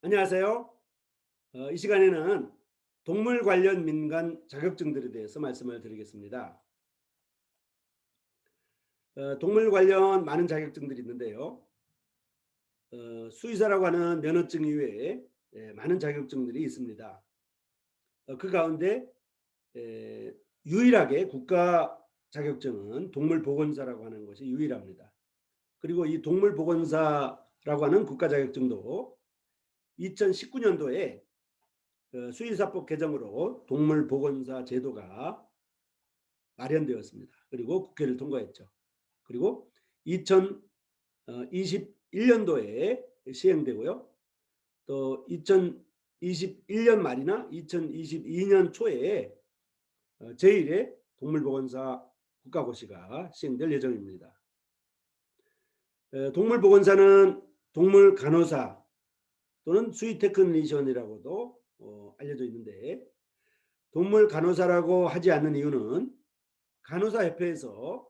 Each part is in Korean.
안녕하세요. 어, 이 시간에는 동물 관련 민간 자격증들에 대해서 말씀을 드리겠습니다. 어, 동물 관련 많은 자격증들이 있는데요. 어, 수의사라고 하는 면허증 이외에 예, 많은 자격증들이 있습니다. 어, 그 가운데 에, 유일하게 국가 자격증은 동물보건사라고 하는 것이 유일합니다. 그리고 이 동물보건사라고 하는 국가 자격증도 2019년도에 어, 수의사법 개정으로 동물보건사 제도가 마련되었습니다. 그리고 국회를 통과했죠. 그리고 2021년도에 시행되고요. 또 2021년 말이나 2022년 초에 어, 제1회 동물보건사 국가고시가 시행될 예정입니다. 어, 동물보건사는 동물 간호사 또는 수의 테크니션이라고도 어, 알려져 있는데 동물 간호사라고 하지 않는 이유는 간호사 협회에서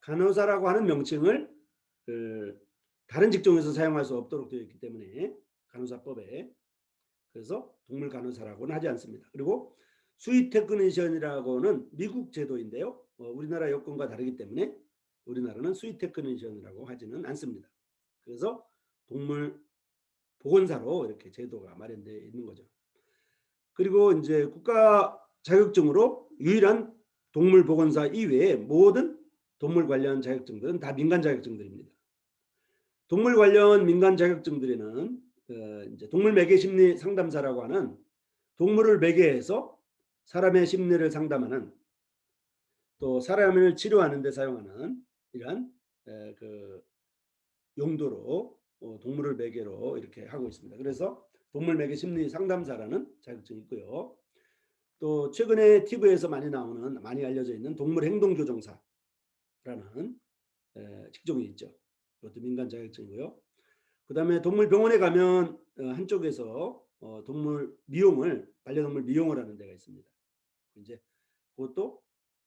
간호사라고 하는 명칭을 그 다른 직종에서 사용할 수 없도록 되어 있기 때문에 간호사법에 그래서 동물 간호사라고는 하지 않습니다. 그리고 수의 테크니션이라고는 미국 제도인데요. 어, 우리나라 여건과 다르기 때문에 우리나라는 수의 테크니션이라고 하지는 않습니다. 그래서 동물 보건사로 이렇게 제도가 마련되어 있는 거죠. 그리고 이제 국가 자격증으로 유일한 동물 보건사 이외에 모든 동물 관련 자격증들은 다 민간 자격증들입니다. 동물 관련 민간 자격증들에는 어, 이제 동물 매개 심리 상담사라고 하는 동물을 매개해서 사람의 심리를 상담하는 또 사람을 치료하는 데 사용하는 이러한 에, 그 용도로 어, 동물을 매개로 이렇게 하고 있습니다. 그래서 동물 매개 심리 상담사라는 자격증이 있고요. 또 최근에 TV에서 많이 나오는 많이 알려져 있는 동물 행동 교정사라는 에, 직종이 있죠. 이것도 민간 자격증이고요. 그 다음에 동물 병원에 가면 어, 한쪽에서 어, 동물 미용을 반려동물 미용을 하는 데가 있습니다. 이제 그것도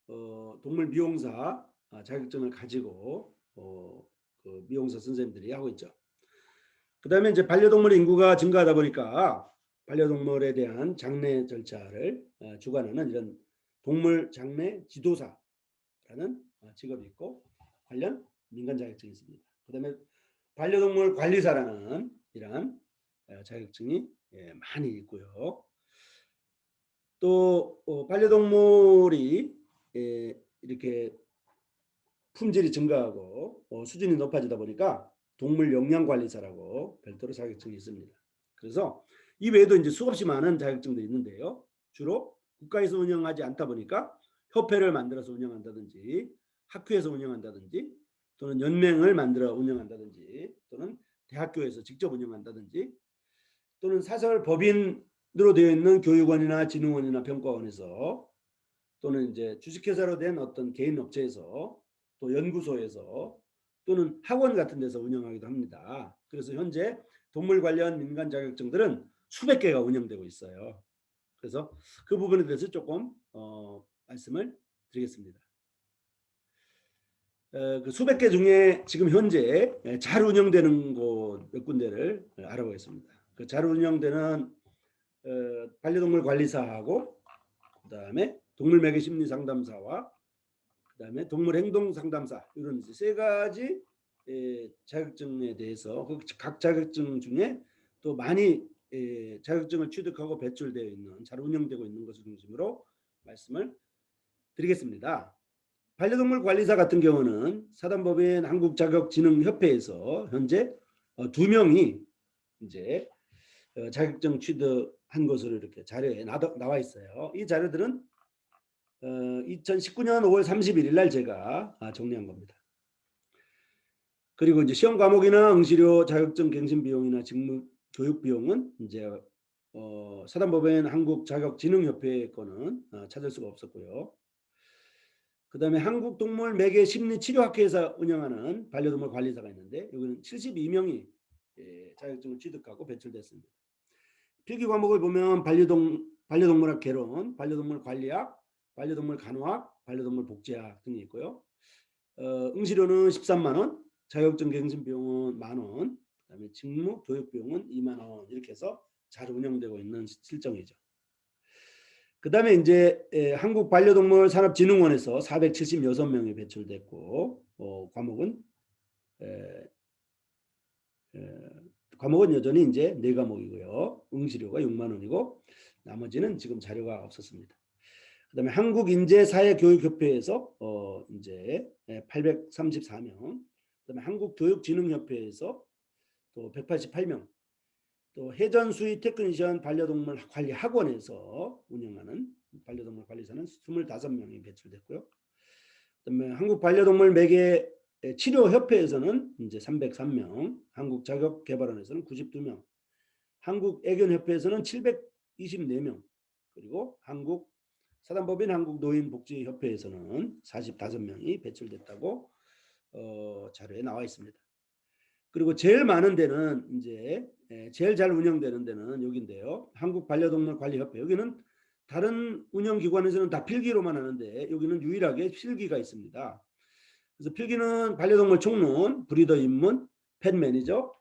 어, 동물 미용사 아, 자격증을 가지고 어, 그 미용사 선생님들이 하고 있죠. 그다음에 이제 반려동물 인구가 증가하다 보니까 반려동물에 대한 장례 절차를 어, 주관하는 이런 동물 장례 지도사라는 어, 직업이 있고 관련 민간 자격증이 있습니다. 그다음에 반려동물 관리사라는 이러한 어, 자격증이 예, 많이 있고요. 또 반려동물이 예, 이렇게 품질이 증가하고 수준이 높아지다 보니까 동물 영양 관리사라고 별도로 자격증이 있습니다. 그래서 이 외에도 이제 수없이 많은 자격증들이 있는데요. 주로 국가에서 운영하지 않다 보니까 협회를 만들어서 운영한다든지 학교에서 운영한다든지 또는 연맹을 만들어 운영한다든지 또는 대학교에서 직접 운영한다든지 또는 사설 법인으로 되어 있는 교육원이나 진흥원이나 평가원에서 또는 이제 주식회사로 된 어떤 개인 업체에서 또 연구소에서 또는 학원 같은 데서 운영하기도 합니다. 그래서 현재 동물 관련 민간 자격증들은 수백 개가 운영되고 있어요. 그래서 그 부분에 대해서 조금 어, 말씀을 드리겠습니다. 어, 그 수백 개 중에 지금 현재 잘 운영되는 곳 몇 군데를 알아보겠습니다. 그 잘 운영되는 어, 반려동물 관리사하고 그다음에 동물 매개 심리 상담사와 그다음에 동물 행동 상담사 이런 세 가지 에, 자격증에 대해서 그각 자격증 중에 또 많이 에, 자격증을 취득하고 배출되어 있는 잘 운영되고 있는 것을 중심으로 말씀을 드리겠습니다. 반려동물 관리사 같은 경우는 사단법인 한국자격진흥협회에서 현재 어, 두 명이 이제 어, 자격증 취득한 것으로 이렇게 자료에 나와 있어요. 이 자료들은 2019년 5월 31일 날 제가 아, 정리한 겁니다. 그리고 이제 시험 과목이나 응시료, 자격증 갱신 비용이나 직무 교육 비용은 이제 어, 사단법인 한국자격진흥협회 거는 어, 찾을 수가 없었고요. 그 다음에 한국동물 매개 심리치료학회에서 운영하는 반려동물 관리사가 있는데 여기는 72명이 예, 자격증을 취득하고 배출됐습니다. 필기 과목을 보면 반려동 반려동물학 개론, 반려동물 관리학, 반려동물 간호학, 반려동물 복지학 등이 있고요. 어, 응시료는 13만 원, 자격증 갱신 비용은 만 원, 그다음에 직무 교육 비용은 2만 원 이렇게 해서 잘 운영되고 있는 시- 실정이죠. 그다음에 이제 에, 한국 반려동물 산업진흥원에서 476명이 배출됐고 어, 과목은 에, 에, 과목은 여전히 이제 네 과목이고요. 응시료가 6만 원이고 나머지는 지금 자료가 없었습니다. 그다음에 한국 인재사회 교육협회에서 어 이제 834명, 그다음에 한국 교육진흥협회에서 또 188명, 또 해전수의 테크니션 반려동물 관리 학원에서 운영하는 반려동물 관리사는 25명이 배출됐고요. 그다음에 한국 반려동물 매개 치료협회에서는 이제 303명, 한국자격개발원에서는 92명, 한국애견협회에서는 724명, 그리고 한국 사단법인 한국노인복지협회에서는 45명이 배출됐다고 어, 자료에 나와 있습니다. 그리고 제일 많은 데는 이제 에, 제일 잘 운영되는 데는 여기인데요. 한국 반려동물 관리협회 여기는 다른 운영기관에서는 다 필기로만 하는데 여기는 유일하게 필기가 있습니다. 그래서 필기는 반려동물 총론, 브리더 입문, 펫 매니저,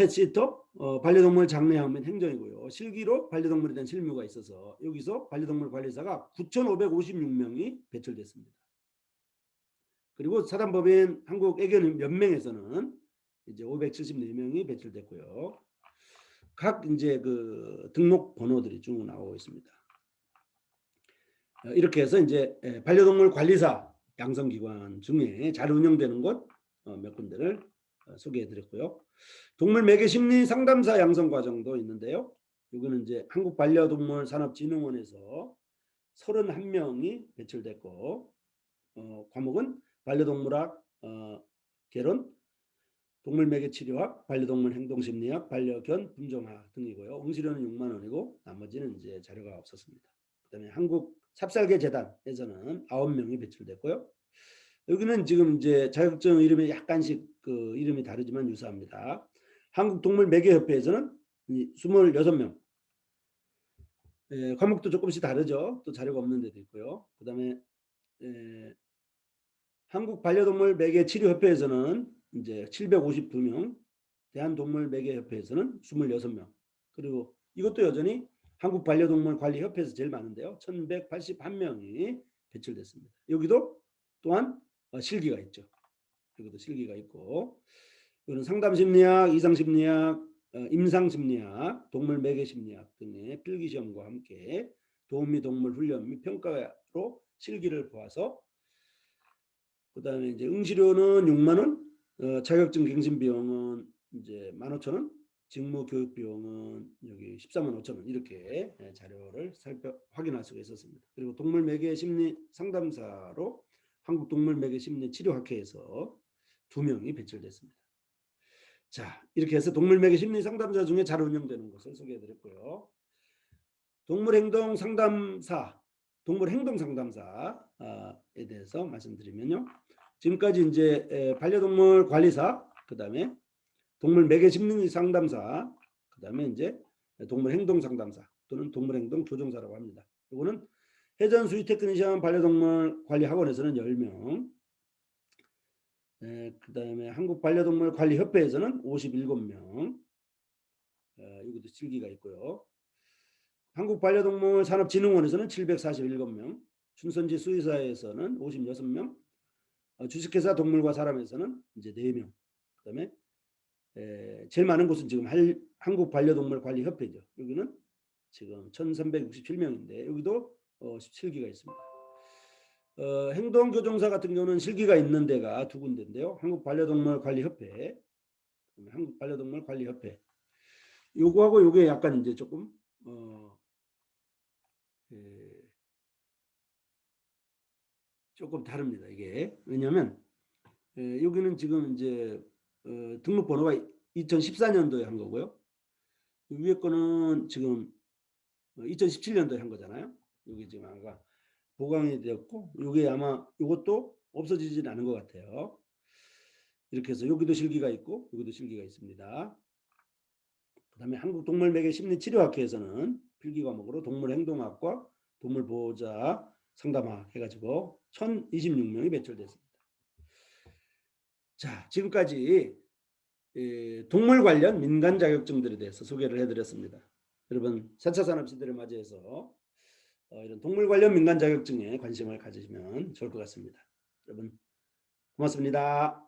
펫시터, 어, 반려동물 장례하면 행정이고요. 실기로 반려동물에 대한 실무가 있어서 여기서 반려동물 관리사가 9,556명이 배출됐습니다. 그리고 사단법인 한국애견연맹에서는 이제 574명이 배출됐고요. 각 이제 그 등록 번호들이 쭉 나오고 있습니다. 어, 이렇게 해서 이제 에, 반려동물 관리사 양성기관 중에 잘 운영되는 곳 어, 몇 군데를 어, 소개해드렸고요. 동물 매개 심리 상담사 양성 과정도 있는데요. 이거는 이제 한국 반려동물 산업진흥원에서 31명이 배출됐고 어, 과목은 반려동물학, 어, 개론, 동물 매개 치료학, 반려동물 행동 심리학, 반려견 품종학 등이고요. 응시료는 6만 원이고 나머지는 이제 자료가 없었습니다. 그다음에 한국 삽살개 재단에서는 9명이 배출됐고요. 여기는 지금 이제 자격증 이름이 약간씩 그 이름이 다르지만 유사합니다. 한국 동물 매개 협회에서는 26명. 예, 과목도 조금씩 다르죠. 또 자료가 없는 데도 있고요. 그 다음에 예, 한국 반려동물 매개 치료 협회에서는 이제 752명, 대한동물 매개 협회에서는 26명. 그리고 이것도 여전히 한국 반려동물 관리 협회에서 제일 많은데요. 1181명이 배출됐습니다. 여기도 또한 어, 실기가 있죠. 여기도 실기가 있고 이거는 상담 심리학, 이상 심리학, 어, 임상 심리학, 동물 매개 심리학 등의 필기 시험과 함께 도우미 동물 훈련 및 평가로 실기를 보아서 그 다음에 이제 응시료는 6만 원, 어, 자격증 갱신 비용은 이제 15,000원, 직무 교육 비용은 여기 13만 5천 원 이렇게 예, 자료를 살펴 확인할 수가 있었습니다. 그리고 동물 매개 심리 상담사로 한국 동물 매개 심리 치료학회에서 두 명이 배출됐습니다. 자 이렇게 해서 동물 매개 심리 상담사 중에 잘 운영되는 것을 소개해드렸고요. 동물 행동 상담사, 동물 행동 상담사에 대해서 말씀드리면요. 지금까지 이제 에, 반려동물 관리사, 그 다음에 동물 매개 심리 상담사, 그 다음에 이제 동물 행동 상담사 또는 동물 행동 교정사라고 합니다. 이거는 해전 수의 테크니션 반려동물 관리 학원에서는 10명, 그 다음에 한국 반려동물 관리 협회에서는 57명, 어, 여기도 실기가 있고요. 한국 반려동물 산업진흥원에서는 747명, 춘선지 수의사에서는 56명, 어, 주식회사 동물과 사람에서는 이제 4명. 그 다음에 에, 제일 많은 곳은 지금 할, 한국 반려동물 관리 협회죠. 여기는 지금 1,367명인데 여기도 어, 17기가 있습니다. 어, 행동교정사 같은 경우는 실기가 있는 데가 두 군데인데요. 한국 반려동물 관리 협회, 한국 반려동물 관리 협회. 요거하고 요게 약간 이제 조금 어, 에, 조금 다릅니다. 이게 왜냐하면 에, 여기는 지금 이제 어, 등록 번호가 2014년도에 한 거고요. 위에 거는 지금 2017년도에 한 거잖아요. 여기 지금 아까 보강이 되었고 이게 아마 이것도 없어지진 않은 것 같아요. 이렇게 해서 여기도 실기가 있고 여기도 실기가 있습니다. 그 다음에 한국 동물 매개 심리 치료학회에서는 필기 과목으로 동물 행동학과 동물 보호자 상담학 해가지고 1,026명이 배출됐습니다. 자, 지금까지 예, 동물 관련 민간 자격증들에 대해서 소개를 해드렸습니다. 여러분 4차 산업 시대를 맞이해서 어, 이런 동물 관련 민간 자격증에 관심을 가지시면 좋을 것 같습니다. 여러분 고맙습니다.